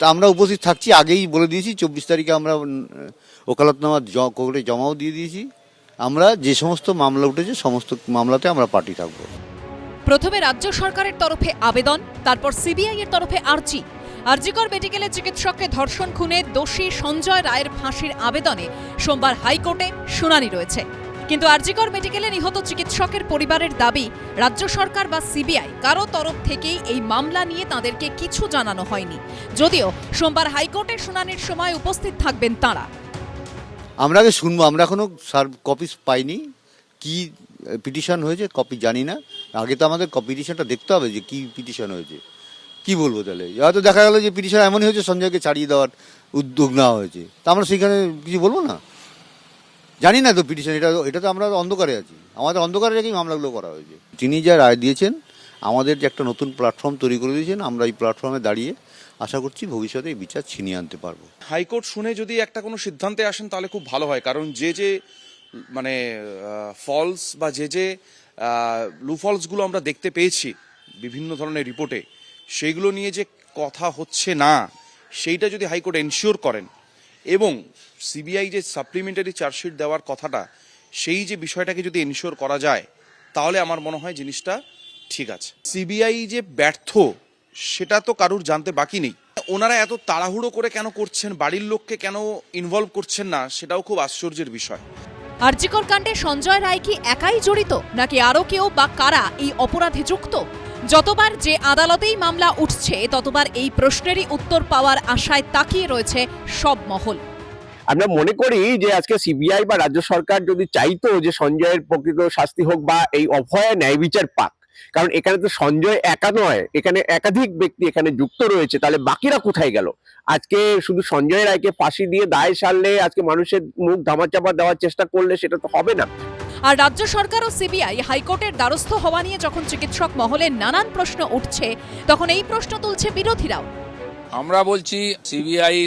আমরা উপস্থিত থাকছি, আগেই বলে দিয়েছি, চব্বিশ তারিখে আমরা ওকালতনামা কোর্টে জমাও দিয়ে দিয়েছি। আমরা যে সমস্ত মামলা উঠেছে, সমস্ত মামলাতে আমরা পার্টি থাকব। প্রথমে রাজ্য সরকারের তরফে আবেদন, তারপর সিবিআই এর তরফে আর্জি। আরজিকর মেডিকেলের চিকিৎসককে ধর্ষণ খুনে দোষী সঞ্জয় রায়ের ফাঁসির আবেদনে সোমবার হাইকোর্টে শুনানি রয়েছে। কিন্তু আরজিকর মেডিকেলে নিহত চিকিৎসকের পরিবারের দাবি, রাজ্য সরকার বা সিবিআই কারও তরফ থেকেই এই মামলা নিয়ে তাদেরকে কিছু জানানো হয়নি। যদিও সোমবার হাইকোর্টের শুনানির সময় উপস্থিত থাকবেন তাঁরা। আমরা আগে শুনব, আমরা এখনও সার কপি পাইনি। কি পিটিশন হয়েছে কপি জানি না। আগে তো আমাদের পিটিশনটা দেখতে হবে যে কি পিটিশন হয়েছে। কি বলব তাহলে? হয়তো দেখা গেল যে পিটিশন এমনই হয়েছে সঞ্জয়কে ছাড়িয়ে দেওয়ার উদ্যোগ নেওয়া হয়েছে। তা আমরা সেখানে কিছু বলব না? জানি না তো পিটিশন এটা এটা তো আমরা অন্ধকারে আছি। আমাদের অন্ধকারে রেখেই মামলাগুলো করা হয়েছে। তিনি যা রায় দিয়েছেন, আমাদের যে একটা নতুন প্ল্যাটফর্ম তৈরি করে দিয়েছেন, আমরা এই প্ল্যাটফর্মে দাঁড়িয়ে আশা করছি ভবিষ্যতে এই বিচার ছিনিয়ে আনতে পারব। হাইকোর্ট শুনে যদি একটা কোনো সিদ্ধান্তে আসেন, তাহলে খুব ভালো হয়। কারণ যে যে মানে ফলস বা যে যে লুফলসগুলো আমরা দেখতে পেয়েছি, বিভিন্ন ধরনের রিপোর্টে, সেইগুলো নিয়ে যে কথা হচ্ছে না, সেইটা যদি হাইকোর্ট এনশিওর করেন এবং সিবিআই যে সাপ্লিমেন্টারি চার্জশিট দেওয়ার কথাটা, সেই যে বিষয়টাকে যদি এনশিওর করা যায়, তাহলে আমার মনে হয় জিনিসটা ঠিক আছে। সিবিআই যে ব্যর্থ, সেটা তো কারুর জানতে বাকি নেই। ওনারা এত তাড়াহুড়ো করে কেন করছেন, বাড়ির লোককে কেন ইনভলভ করছেন না, সেটাও খুব আশ্চর্যের বিষয়। আরজিকর কাণ্ডে সঞ্জয় রায় কি একাই জড়িত, নাকি আরও কেউ বা কারা এই অপরাধে যুক্ত? যতবার যে আদালতেই মামলা উঠছে, ততবার এই প্রশ্নেরই উত্তর পাওয়ার আশায় তাকিয়ে রয়েছে সব মহল। আমরা মনে করি যে আজকে সিবিআই বা রাজ্য সরকার যদি চাইতো যে সঞ্জয়ের প্রকৃত শাস্তি হোক বা এই অভয়ে ন্যায় বিচার পাক, কারণ এখানে তো সঞ্জয় একা নয়, এখানে একাধিক ব্যক্তি এখানে যুক্ত রয়েছে, তাহলে বাকিরা কোথায় গেল? আজকে শুধু সঞ্জয় রায়কে ফাঁসি দিয়ে দায় সারলে, আজকে মানুষের মুখ ধামাচাপা দেওয়ার চেষ্টা করলে সেটা তো হবে না। আর রাজ্য সরকার ও সিবিআই হাইকোর্টের দ্বারস্থ হওয়া নিয়ে যখন চিকিৎসক মহলে নানান প্রশ্ন উঠছে তখন এই প্রশ্ন তুলছে বিরোধীরাও। আমরা বলছি সিবিআই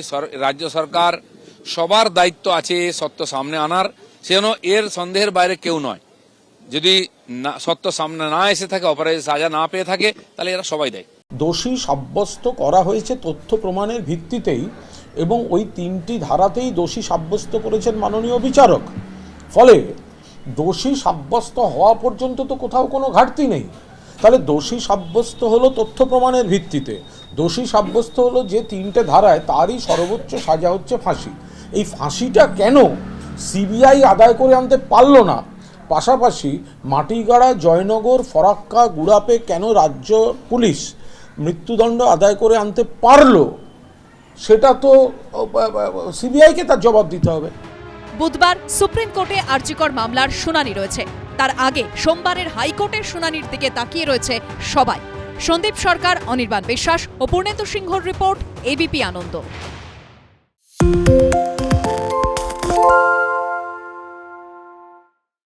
রাজ্য সরকার সবার দায়িত্ব আছে সত্য সামনে আনার সেজন্য এর সন্দেহের বাইরে কেউ নয়। যদি না সত্য সামনে না এসে থাকে অপরাধের সাজা না পেয়ে থাকে তাহলে এরা সবাই দেয়। দোষী সাব্যস্ত করা হয়েছে তথ্য প্রমাণের ভিত্তিতেই এবং ওই তিনটি ধারাতেই দোষী সাব্যস্ত করেছেন মাননীয় বিচারক। ফলে দোষী সাব্যস্ত হওয়া পর্যন্ত তো কোথাও কোনো ঘাটতি নেই। তাহলে দোষী সাব্যস্ত হলো তথ্য প্রমাণের ভিত্তিতে। দোষী সাব্যস্ত হলো যে তিনটে ধারায় তারই সর্বোচ্চ সাজা হচ্ছে ফাঁসি। এই ফাঁসিটা কেন সিবিআই আদায় করে আনতে পারল না? পাশাপাশি মাটিগাড়া জয়নগর, ফরাক্কা, গুড়াপে কেন রাজ্য পুলিশ মৃত্যুদণ্ড আদায় করে আনতে পারল? সেটা তো সিবিআইকে তার জবাব দিতে হবে। বুধবার সুপ্রিম কোর্টে আরজিকর মামলার শুনানি রয়েছে। তার আগে সোমবারের হাইকোর্টের শুনানির দিকে তাকিয়ে রয়েছে সবাই। সন্দীপ সরকার, অনির্বাণ বিশ্বাস ও পূর্ণেন্দু সিংহর রিপোর্ট এবিপি আনন্দ।